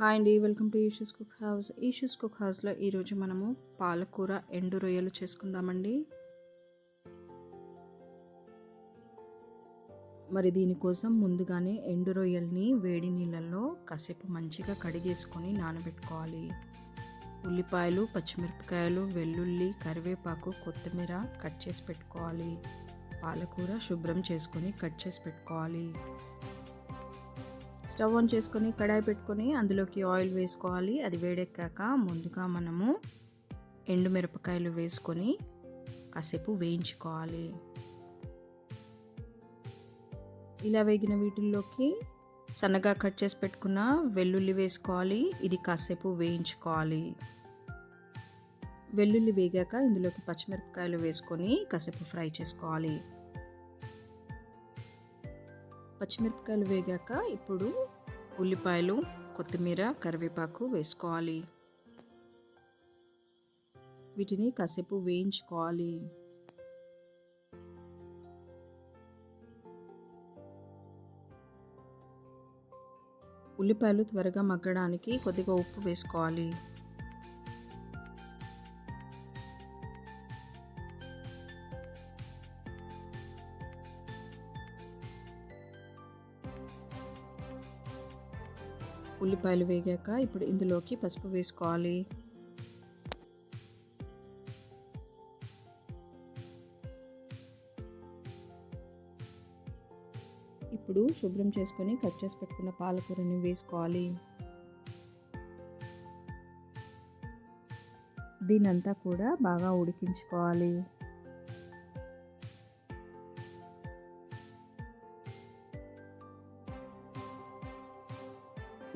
Hi అండి welcome to Eshu's cook house. Eshu's cook హౌస్లో ఈరోజు మనము పాలకూర ఎండు రొయ్యలు చేసుకుందామండి. మరి దీనికోసం ముందుగానే ఎండు రొయ్యల్ని వేడి నీళ్ళల్లో కాసేపు మంచిగా కడిగేసుకొని నానబెట్టుకోవాలి. ఉల్లిపాయలు పచ్చిమిరపకాయలు వెల్లుల్లి కరివేపాకు కొత్తిమీర కట్ చేసి పెట్టుకోవాలి. పాలకూర శుభ్రం చేసుకొని కట్ చేసి పెట్టుకోవాలి. స్టవ్ ఆన్ చేసుకొని కడాయి పెట్టుకొని అందులోకి ఆయిల్ వేసుకోవాలి. అది వేడెక్కాక ముందుగా మనము ఎండు మిరపకాయలు వేసుకొని కాసేపు వేయించుకోవాలి. ఇలా వేగిన వీటిల్లోకి సన్నగా కట్ చేసి పెట్టుకున్న వెల్లుల్లి వేసుకోవాలి. ఇది కాసేపు వేయించుకోవాలి. వెల్లుల్లి వేగాక ఇందులోకి పచ్చిమిరపకాయలు వేసుకొని కాసేపు ఫ్రై చేసుకోవాలి. పచ్చిమిరపకాయలు వేగాక ఇప్పుడు ఉల్లిపాయలు కొత్తిమీర కరివేపాకు వేసుకోవాలి. వీటిని కాసేపు వేయించుకోవాలి. ఉల్లిపాయలు త్వరగా మగ్గడానికి కొద్దిగా ఉప్పు వేసుకోవాలి. ఉల్లిపాయలు వేగాక ఇప్పుడు ఇందులోకి పసుపు వేసుకోవాలి. ఇప్పుడు శుభ్రం చేసుకొని కట్ చేసి పెట్టుకున్న పాలకూరని వేసుకోవాలి. దీనంతా కూడా బాగా ఉడికించుకోవాలి.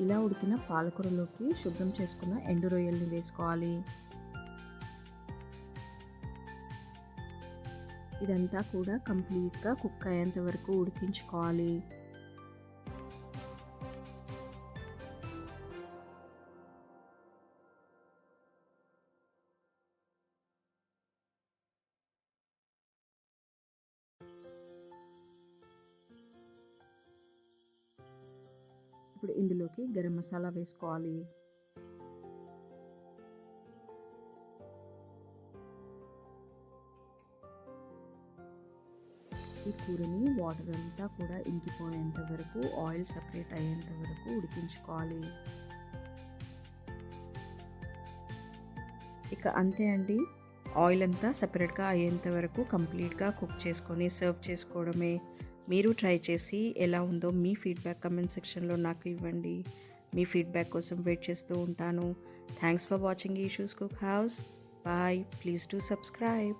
ఇలా ఉడికిన పాలకూరలోకి శుభ్రం చేసుకున్న ఎండు రొయ్యల్ని వేసుకోవాలి. ఇదంతా కూడా కంప్లీట్గా కుక్ అయ్యేంత వరకు ఉడికించుకోవాలి. ఇప్పుడు ఇందులోకి గరం మసాలా వేసుకోవాలి. ఈ కూరని వాటర్ అంతా కూడా ఇంకిపోయేంత వరకు ఆయిల్ సపరేట్ అయ్యేంత వరకు ఉడికించుకోవాలి. ఇక అంతే అండి. ఆయిల్ అంతా సపరేట్గా అయ్యేంత వరకు కంప్లీట్గా కుక్ చేసుకొని సర్వ్ చేసుకోవడమే. మీరు ట్రై చేసి ఎలా ఉందో మీ ఫీడ్బ్యాక్ కమెంట్ సెక్షన్లో నాకు ఇవ్వండి. మీ ఫీడ్బ్యాక్ కోసం వెయిట్ చేస్తూ ఉంటాను. Thanks for watching Eshu's cook house bye please to subscribe